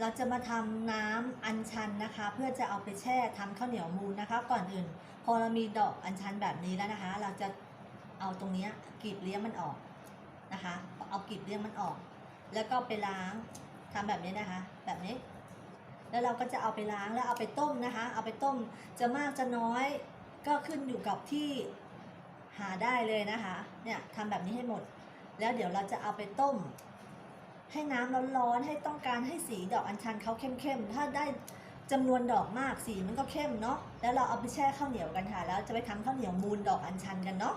เราจะมาทำน้ำอัญชันนะคะ เพื่อจะเอาไปแช่ทำข้าวเหนียวมูนนะคะ ก่อนอื่น พอเรามีดอกอัญชันแบบนี้แล้วนะคะ เราจะเอาตรงนี้กรีบเลี้ยงมันออกนะคะ เอากรีบเลี้ยงมันออก แล้วก็ไปล้างทำแบบนี้นะคะ แบบนี้ แล้วเราก็จะเอาไปล้างแล้วเอาไปต้มนะคะ เอาไปต้มจะมากจะน้อยก็ขึ้นอยู่กับที่หาได้เลยนะคะ เนี่ยทำแบบนี้ให้หมด แล้วเดี๋ยวเราจะเอาไปต้ม ให้น้ำร้อนๆให้ต้องการให้สีดอกอัญชันเขาเข้มๆถ้าได้จำนวนดอกมากสีมันก็เข้มเนาะแล้วเราเอาไปแช่ข้าวเหนียวกันค่ะแล้วจะไปทำข้าวเหนียวมูนดอกอัญชันกันเนาะ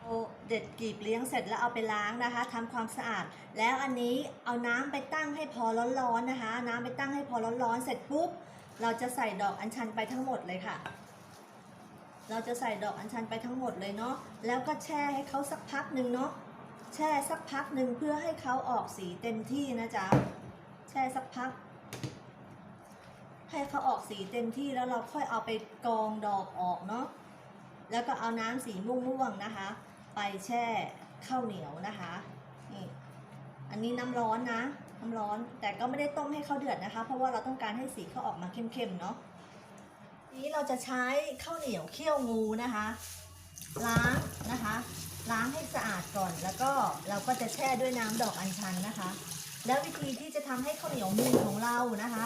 เอาเด็ดกีบเลี้ยงเสร็จแล้วเอาไปล้างนะคะทำความสะอาด แล้วอันนี้เอาน้ำไปตั้งให้พอร้อนๆนะคะ น้ำไปตั้งให้พอร้อนๆเสร็จปุ๊บเราจะใส่ดอกอัญชันไปทั้งหมดเลยค่ะ เราจะใส่ดอกอัญชันไปทั้งหมดเลยเนาะแล้วก็แช่ให้เขาสักพักหนึ่งเนาะ แช่สักพักหนึ่งเพื่อให้เขาออกสีเต็มที่นะจ๊ะ แช่สักพัก ให้เขาออกสีเต็มที่แล้วเราค่อยเอาไปกรองดอกออกเนาะ แล้วก็เอาน้ำสีม่วงๆนะคะ ไปแช่ข้าวเหนียวนะคะ นี่ อันนี้น้ำร้อนนะ น้ำร้อน แต่ก็ไม่ได้ต้มให้เขาเดือดนะคะ เพราะว่าเราต้องการให้สีเขาออกมาเข้มๆเนาะ นี้เราจะใช้ข้าวเหนียวเคี่ยวงูนะคะ ล้างนะคะ ล้างให้สะอาดก่อน แล้วก็เราก็จะแช่ด้วยน้ำดอกอัญชันนะคะ แล้ววิธีที่จะทำให้ข้าวเหนียวมูนของเรานะคะ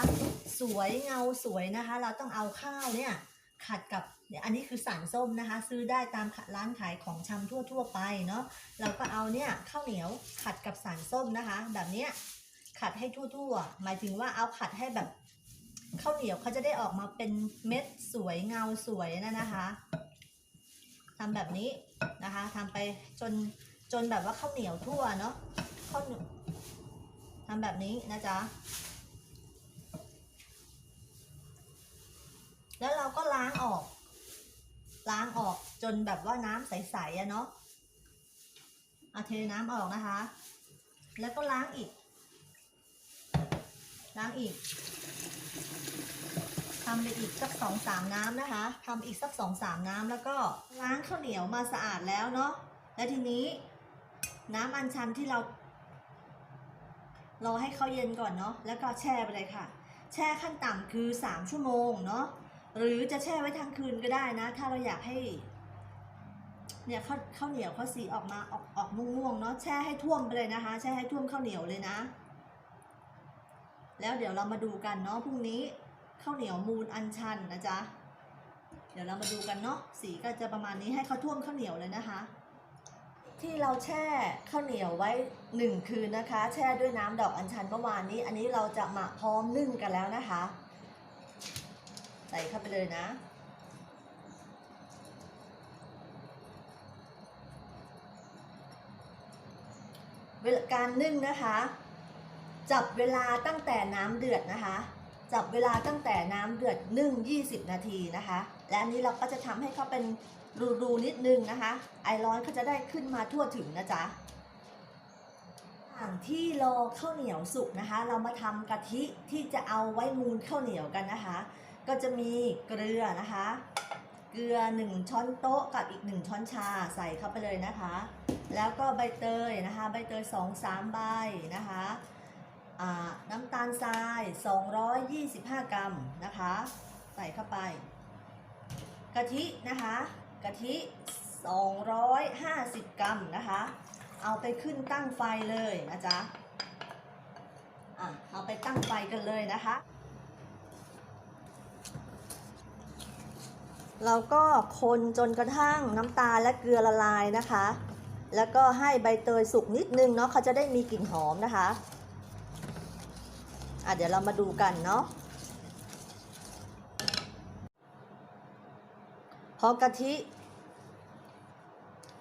สวยเงาสวยนะคะ เราต้องเอาข้าวเนี่ยขัดกับอันนี้คือสารส้มนะคะ ซื้อได้ตามร้านขายของชำทั่ว ๆ ไปเนาะเราก็เอาเนี่ยข้าวเหนียวขัดกับสารส้มนะคะ แบบเนี้ยขัดให้ทั่วๆ หมายถึงว่าเอาขัดให้แบบข้าวเหนียวเขาจะได้ออกมาเป็นเม็ดสวยเงาสวยนะนะคะ ทำแบบนี้นะคะทำไปจนจนแบบว่าข้าวเหนียวทั่วเนาะข้าวทำแบบนี้นะจ๊ะแล้วเราก็ล้างออก ล้างออกจนแบบว่าน้ำใสๆอะเนาะเอาเทน้ำออกนะคะ แล้วก็ล้างอีก ล้างอีก ทำไปอีกสักสองสามน้ำนะคะทำอีกสักสองสามน้ำแล้วก็ล้างข้าวเหนียวมาสะอาดแล้วเนาะแล้วทีนี้น้ำอัญชันที่เรารอให้เขาเย็นก่อนเนาะแล้วก็แช่ไปเลยค่ะ แช่ขั้นต่ำคือ 3 ชั่วโมงเนาะหรือจะแช่ไว้ทั้งคืนก็ได้นะ ถ้าเราอยากให้เนี่ยข้าวข้าวเหนียวเขาสีออกมาออกออกม่วงๆเนาะแช่ให้ท่วมไปเลยนะคะ แช่ให้ท่วมข้าวเหนียวเลยนะ แล้วเดี๋ยวเรามาดูกันเนาะพรุ่งนี้ ข้าวเหนียวมูนอันชันนะจ๊ะ เดี๋ยวเรามาดูกันเนาะสีก็จะประมาณนี้ให้เขาท่วมข้าวเหนียวเลยนะคะ ที่เราแช่ข้าวเหนียวไว้หนึ่งคืนนะคะ แช่ด้วยน้ำดอกอัญชันเมื่อวานนี้ อันนี้เราจะมาพร้อมนึ่งกันแล้วนะคะ ใส่เข้าไปเลยนะเวลาการนึ่งนะคะ จับเวลาตั้งแต่น้ำเดือดนะคะ จับเวลาตั้งแต่น้ำเดือดนึ่ง20 นาทีนะคะ และอันนี้เราก็จะทำให้เขาเป็นรูๆนิดนึงนะคะ ไอร้อนเขาจะได้ขึ้นมาทั่วถึงนะจ๊ะระหว่างที่รอข้าวเหนียวสุกนะคะ เรามาทำกะทิที่จะเอาไว้มูนข้าวเหนียวกันนะคะ ก็จะมีเกลือนะคะ เกลือ 1 ช้อนโต๊ะกับอีก 1 ช้อนชาใส่เข้าไปเลยนะคะ แล้วก็ใบเตยนะคะ ใบเตย2-3ใบนะคะ น้ำตาลทราย 225 กรัมนะคะ ใส่เข้าไป กะทินะคะ กะทิ 250 กรัมนะคะ เอาไปขึ้นตั้งไฟเลยนะจ๊ะอะเอาไปตั้งไฟกันเลยนะคะ เราก็คนจนกระทั่งน้ำตาลและเกลือละลายนะคะ แล้วก็ให้ใบเตยสุกนิดนึงเนาะเขาจะได้มีกลิ่นหอมนะคะ อะเดี๋ยวเรามาดูกันเนาะพอกะทิ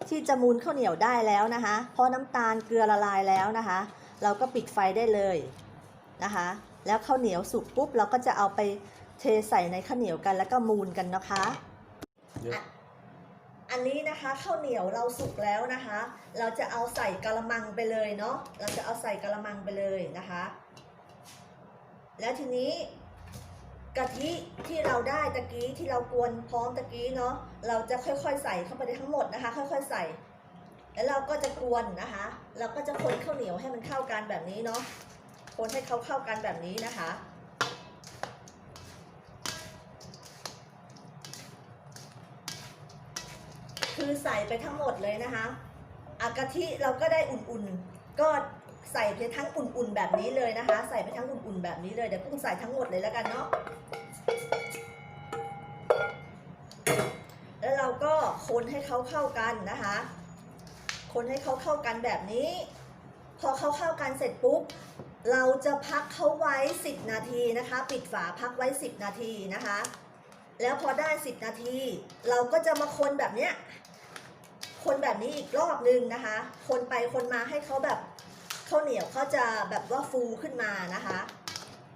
ที่จะมูนข้าวเหนียวได้แล้วนะคะ พอน้ำตาลเกลือละลายแล้วนะคะ เราก็ปิดไฟได้เลยนะคะ แล้วข้าวเหนียวสุกปุ๊บเราก็จะเอาไปเทใส่ในข้าวเหนียวกันแล้วก็มูนกันนะคะเยอะอันนี้นะคะข้าวเหนียวเราสุกแล้วนะคะ เราจะเอาใส่กระมังไปเลยเนาะ เราจะเอาใส่กระมังไปเลยนะคะ แล้วทีนี้กะทิที่เราได้ตะกี้ที่เรากวนพร้อมตะกี้เนาะเราจะค่อยๆ ใส่เข้าไปในทั้งหมดนะคะ ค่อยๆ ใส่ แล้วเราก็จะกวนนะคะ เราก็จะคนข้าวเหนียวให้มันเข้ากันแบบนี้เนาะคนให้เขาเข้ากันแบบนี้นะคะ คือใส่ไปทั้งหมดเลยนะคะอากะทิเราก็ได้อุ่นๆก็ ใส่ไปทั้งอุ่นๆแบบนี้เลยนะคะ ใส่ไปทั้งอุ่นๆแบบนี้เลยเดี๋ยวกุ้งใส่ทั้งหมดเลยแล้วกันเนาะแล้วเราก็คนให้เขาเข้ากันนะคะ คนให้เขาเข้ากันแบบนี้ พอเขาเข้ากันเสร็จปุ๊บเราจะพักเขาไว้ 10 นาทีนะคะ ปิดฝาพักไว้ 10 นาทีนะคะ แล้วพอได้ 10 นาที เราก็จะมาคนแบบเนี้ยคนแบบนี้อีกรอบนึงนะคะ คนไปคนมาให้เขาแบบ ข้าวเหนียวเขาจะแบบว่าฟูขึ้นมานะคะ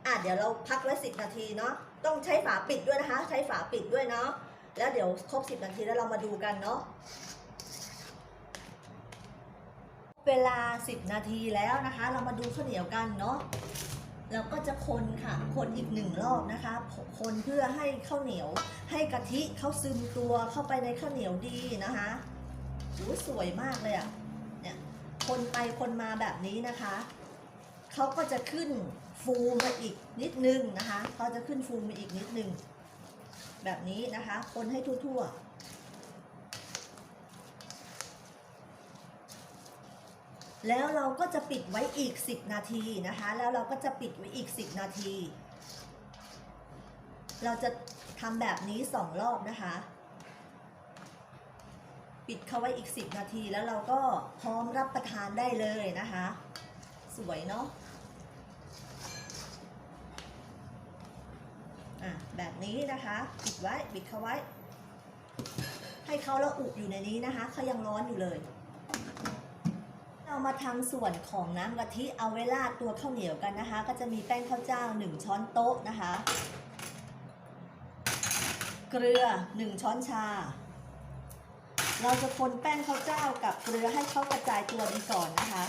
อะเดี๋ยวเราพักไว้10นาทีเนาะต้องใช้ฝาปิดด้วยนะคะ ใช้ฝาปิดด้วยเนาะแล้วเดี๋ยวครบ10นาทีแล้วเรามาดูกันเนาะเวลา 10 นาทีแล้วนะคะ เรามาดูข้าวเหนียวกันเนาะเราก็จะคนค่ะ คนอีกหนึ่งรอบนะคะ คนเพื่อให้ข้าวเหนียว ให้กะทิเขาซึมตัวเข้าไปในข้าวเหนียวดีนะคะโอ้สวยมากเลยอะ่ะ คนไปคนมาแบบนี้นะคะเขาก็จะขึ้นฟูมาอีกนิดนึงนะคะเขาจะขึ้นฟูมาอีกนิดนึง แบบนี้นะคะ คนให้ทั่วๆ แล้วเราก็จะปิดไว้อีก 10 นาทีนะคะ แล้วเราก็จะปิดไว้อีก 10 นาที เราจะทำแบบนี้สองรอบนะคะ ปิดเขาไว้อีก 10 นาทีแล้วเราก็พร้อมรับประทานได้เลยนะคะ สวยเนาะอะแบบนี้นะคะ ปิดไว้ปิดเขาไว้ ให้เขาละอุอยู่ในนี้นะคะเขายังร้อนอยู่เลยเรามาทำส่วนของน้ำกะทิเอาไว้ราดตัวข้าวเหนียวกันนะคะ ก็จะมีแป้งข้าวเจ้า 1 ช้อนโต๊ะนะคะ เกลือ 1 ช้อนชา เราจะคนแป้งข้าวเจ้ากับเกลือให้เขากระจายตัวดีก่อนนะคะ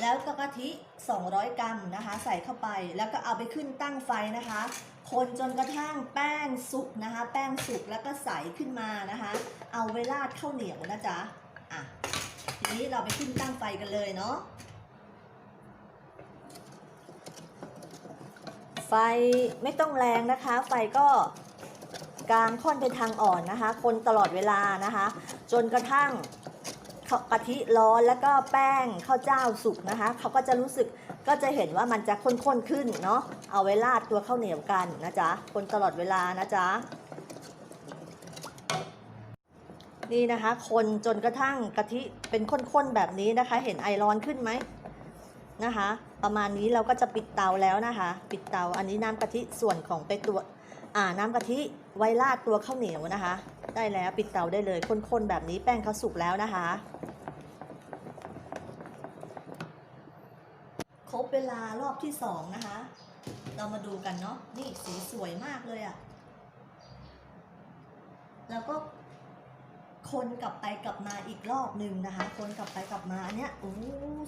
แล้วก็กะทิ 200 กรัมนะคะ ใส่เข้าไปแล้วก็เอาไปขึ้นตั้งไฟนะคะ คนจนกระทั่งแป้งสุกนะคะ แป้งสุกแล้วก็ใสขึ้นมานะคะ เอาไว้ราดข้าวเหนียวนะจ๊ะอะทีนี้เราไปขึ้นตั้งไฟกันเลยเนาะไฟไม่ต้องแรงนะคะ ไฟก็ กลางค่อนไปทางอ่อนนะคะ คนตลอดเวลานะคะ จนกระทั่งกะทิร้อนแล้วก็แป้งข้าวเจ้าสุกนะคะเขาก็จะรู้สึกก็จะเห็นว่ามันจะข้นๆขึ้นเนาะเอาไว้ราดตัวข้าวเหนียวกันนะจ๊ะคนตลอดเวลานะจ๊ะนี่นะคะ คนจนกระทั่งกะทิเป็นข้นๆแบบนี้นะคะ เห็นไอร้อนขึ้นไหมนะคะ ประมาณนี้เราก็จะปิดเตาแล้วนะคะ ปิดเตาอันนี้น้ำกะทิส่วนของไปตัว อ่าน้ำกะทิไว้ราดตัวข้าวเหนียวนะคะ ได้แล้วปิดเตาได้เลยข้นๆแบบนี้แป้งเขาสุกแล้วนะคะ ครบเวลารอบที่สองนะคะ เรามาดูกันเนาะนี่สีสวยมากเลยอะ่ะ แล้วก็คนกลับไปกลับมาอีกรอบหนึ่งนะคะ คนกลับไปกลับมาเนี้ยโอ้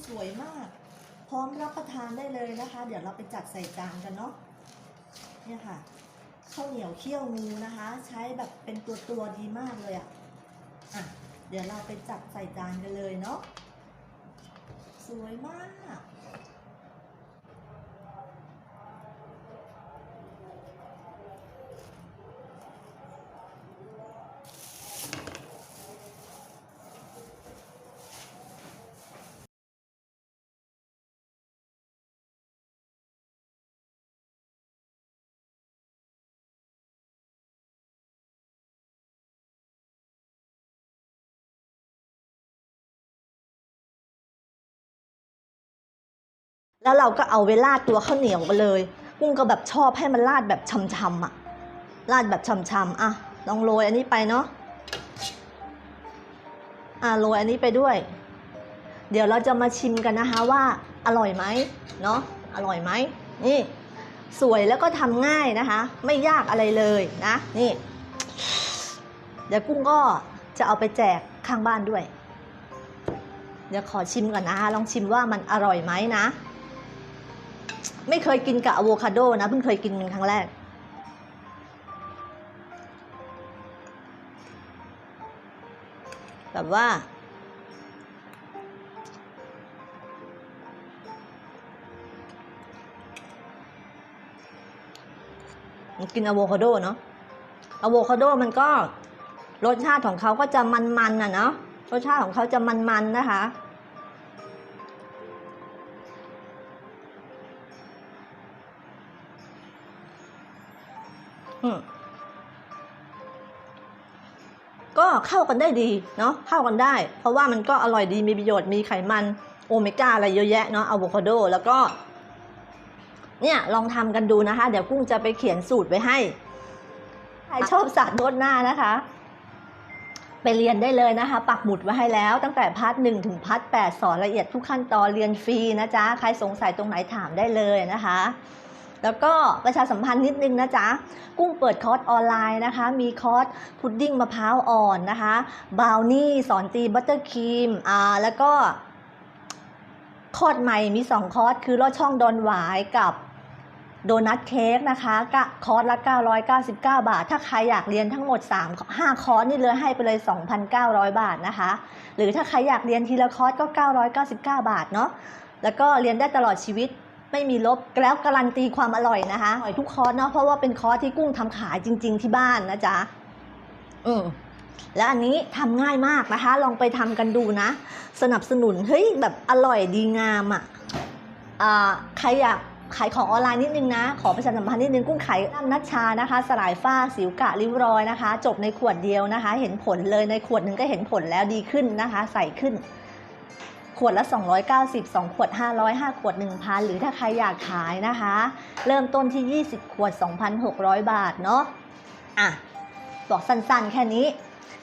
สวยมาก พร้อมรับประทานได้เลยนะคะ เดี๋ยวเราไปจัดใส่จานกันเนาะเนี่ยค่ะ ข้าวเหนียวเคี่ยวงูนะคะ ใช้แบบเป็นตัวตัวดีมากเลยอะ่ะอะ เดี๋ยวเราไปจัดใส่จานกันเลยเนาะสวยมาก แล้วเราก็เอาเวลาดตัวข้าวเหนียวมาเลย กุ้งก็แบบชอบให้มันราดแบบช่ำๆอะราดแบบช่ำๆอะลองโรยอันนี้ไปเนาะอ่าโรยอันนี้ไปด้วย เดี๋ยวเราจะมาชิมกันนะคะว่าอร่อยไหมเนาะอร่อยไหมนี่ สวยแล้วก็ทำง่ายนะคะ ไม่ยากอะไรเลยนะนี่ เดี๋ยวกุ้งก็จะเอาไปแจกข้างบ้านด้วย เดี๋ยวขอชิมก่อนนะคะลองชิมว่ามันอร่อยไหมนะ ไม่เคยกินกับอะโวคาโดนะเพิ่งเคยกินครั้งแรก แบบว่า กินอะโวคาโดเนาะอะโวคาโดมันก็รสชาติของเขาก็จะมันๆนะเนาะรสชาติของเขาจะมันๆนะคะ ก็เข้ากันได้ดีเนาะเข้ากันได้ เพราะว่ามันก็อร่อยดีมีประโยชน์มีไขมันโอเมก้าอะไรเยอะแยะเนาะอะโวคาโดแล้วก็ เนี่ยลองทำกันดูนะคะ เดี๋ยวกุ้งจะไปเขียนสูตรไว้ให้ใครชอบสาดโนวดหน้านะคะ ไปเรียนได้เลยนะคะ ปักหมุดไว้ให้แล้ว ตั้งแต่พาร์ทหนึ่งถึงพาร์ทแปดสอนละเอียดทุกขั้นตอนเรียนฟรีนะจ๊ะ ใครสงสัยตรงไหนถามได้เลยนะคะ แล้วก็ประชาสัมพันธ์นิดนึงนะจ๊ะ กุ้งเปิดคอร์สออนไลน์นะคะ มีคอร์สพุดดิ้งมะพร้าวอ่อนนะคะบราวนี่สอนตีบัตเตอร์ครีมอ่าแล้วก็คอร์สใหม่มี 2 คอร์สคือลอดช่องดอนหวายกับโดนัทเค้กนะคะก็คอร์สละ 999 บาท ถ้าใครอยากเรียนทั้งหมด 3 5 คอร์สนี่เลยให้ไปเลย 2,900 บาทนะคะ หรือถ้าใครอยากเรียนทีละคอร์สก็ 999 บาทเนาะแล้วก็เรียนได้ตลอดชีวิต ไม่มีลบแล้วการันตีความอร่อยนะคะอร่อยทุกคอร์สเนาะเพราะว่าเป็นคอร์สที่กุ้งทำขายจริง ๆ ที่บ้านนะจ๊ะอืมและอันนี้ทำง่ายมากนะคะ ลองไปทำกันดูนะ สนับสนุนเฮ้ยแบบอร่อยดีงามอะ่ะอ่าใครอยากขายของออนไลน์นิดนึงนะ ขอประชาสัมพันธ์นิดนึงกุ้งขายน้ำนัชชานะคะ สลายฝ้าสิวกะริ้วรอยนะคะ จบในขวดเดียวนะคะ เห็นผลเลยในขวดหนึ่งก็เห็นผลแล้วดีขึ้นนะคะ ใส่ขึ้น ขวดละ 290 2 ขวด 500 5 ขวด 1,000 หรือถ้าใครอยากขายนะคะ เริ่มต้นที่ 20 ขวด 2,600 บาทเนาะอะบอกสั้นๆ แค่นี้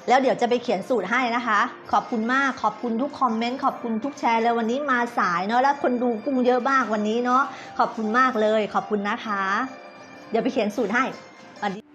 แล้วเดี๋ยวจะไปเขียนสูตรให้นะคะ ขอบคุณมากขอบคุณทุกคอมเมนต์ขอบคุณทุกแชร์เลยวันนี้มาสายเนาะแล้วคนดูกุ้งเยอะมากวันนี้เนาะขอบคุณมากเลย ขอบคุณนะคะ เดี๋ยวไปเขียนสูตรให้สวัสดี